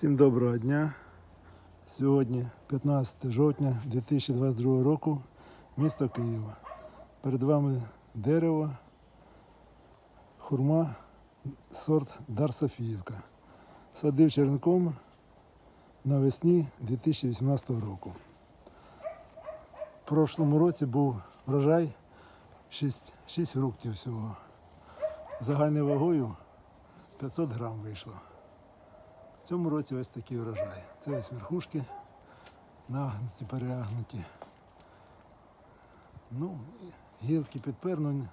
Всім доброго дня. Сьогодні 15 жовтня 2022 року, місто Києва. Перед вами дерево, хурма, сорт Дар Софіївка. Садив черенком навесні 2018 року. В прошлому році був врожай 6, 6 фруктів всього. Загальною вагою 500 грам вийшло. В цьому році ось такий урожай. Це ось верхушки нагнуті, переагнуті. Ну, гілки підпернені,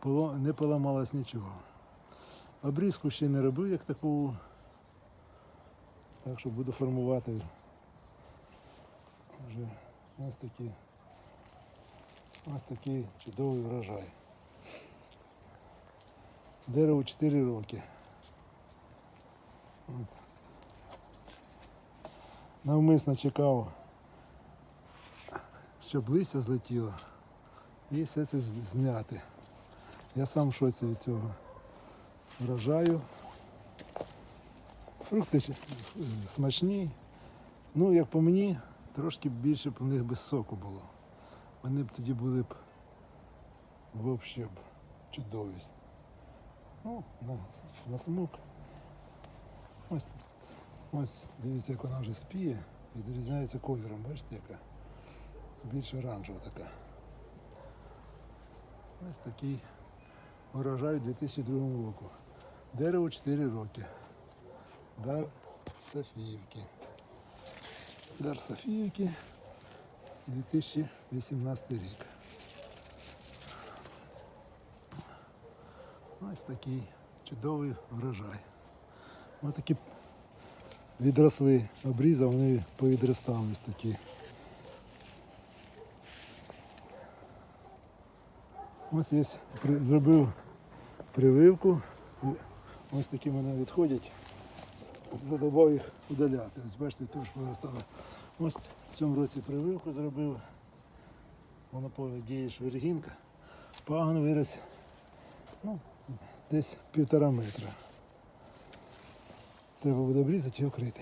поло- не поламалось нічого. Обрізку ще не робив як таку. Так що буду формувати вже ось такий, ось такий чудовий врожай. Дереву 4 роки. От. Навмисно чекав, щоб листя злетіло і все це зняти. Я сам в шоці від цього врожаю. Фрукти смачні. Ну, як по мені, трошки більше б у них без соку було. Вони б тоді були б взагалі б чудові. Ну, на, на смук. Ось Ось дивіться, як вона вже спіє, відрізняється кольором, бачите яка? Більш оранжева така. Ось такий урожай 2002 року. Дерево 4 роки. Дар Софіївки. Дар Софіївки 2018 рік. Ось такий чудовий врожай. Ось такі відросли обріза, вони повідростали ось такі. Ось є, зробив прививку. Ось такі мене відходять. Задобав їх удаляти. Ось бачите, теж повиростало. Ось в цьому році прививку зробив. Монополія діє швергінка. Пагон виріс ну, десь півтора метра. Треба буде обрізати і окрити.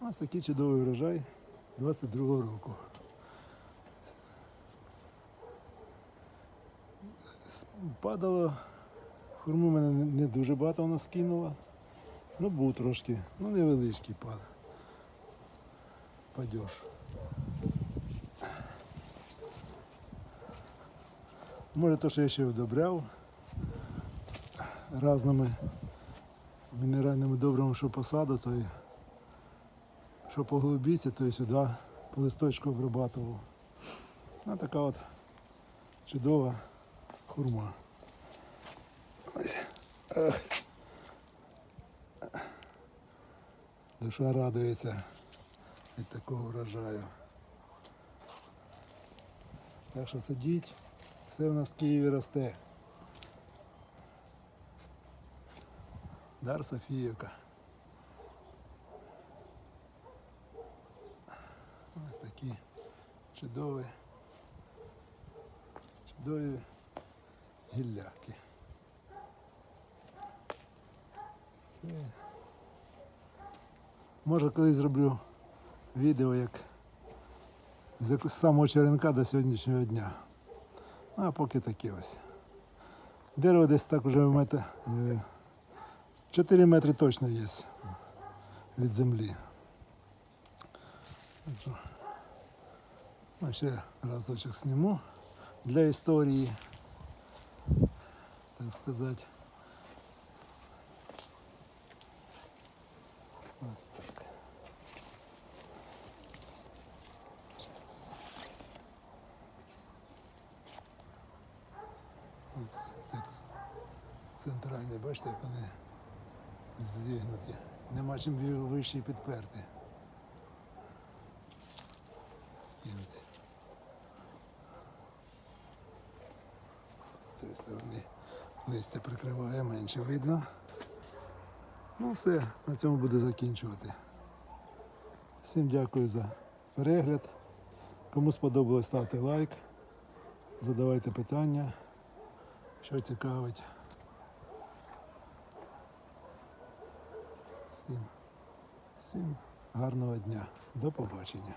Ось такий чудовий врожай 22-го року. Падало, хурму мене не- не дуже багато вона скинула. Ну був трошки, ну невеличкий пад. Падеж. Може то, що я ще вдобряв разними мінеральними добривами, що посаду, то й що поглибіться, то й сюди по листочку обрабатував. Ну, така от чудова хурма. Ось. Душа радується від такого врожаю. Так що сидіть, все в нас в Києві росте. Дар Софіївка. Ось такі чудові, чудові гілляки. Все. Може колись зроблю відео, як з самого черенка до сьогоднішнього дня. Ну, а поки таке ось. Дерево десь так уже метр, е, 4 метри точно є від землі. Так ну, ще разочок зніму для історії, так сказати. Ось так. Ось як центральний, бачите, як вони зігнуті. Нема чим вище підперти. З цієї сторони листя прикриває, менше видно. Ну все, на цьому буду закінчувати. Всім дякую за перегляд. Кому сподобалось, ставте лайк, задавайте питання, що цікавить. Всім, всім гарного дня. До побачення.